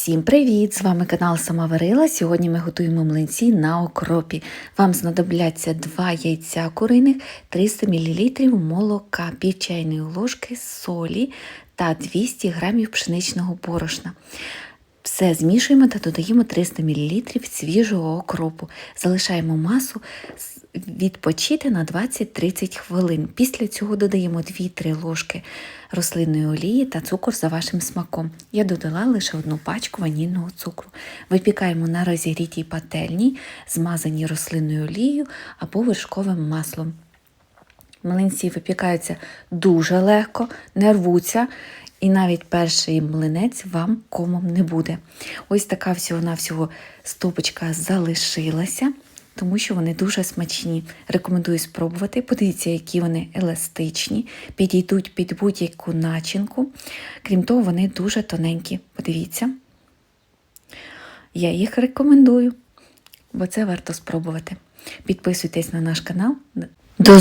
Всім привіт! З вами канал Сама Варила. Сьогодні ми готуємо млинці на окропі. Вам знадобляться 2 яйця куриних, 300 мл молока, пів чайної ложки солі та 200 г пшеничного борошна. Все змішуємо та додаємо 300 мл свіжого окропу. Залишаємо масу відпочити на 20-30 хвилин. Після цього додаємо 2-3 ложки рослинної олії та цукор за вашим смаком. Я додала лише одну пачку ванільного цукру. Випікаємо на розігрітій пательні, змазані рослинною олією або вершковим маслом. Млинці випікаються дуже легко, не рвуться, і навіть перший млинець вам комом не буде. Ось така всього-навсього стопочка залишилася, тому що вони дуже смачні. Рекомендую спробувати. Подивіться, які вони еластичні, підійдуть під будь-яку начинку. Крім того, вони дуже тоненькі. Подивіться. Я їх рекомендую, бо це варто спробувати. Підписуйтесь на наш канал. До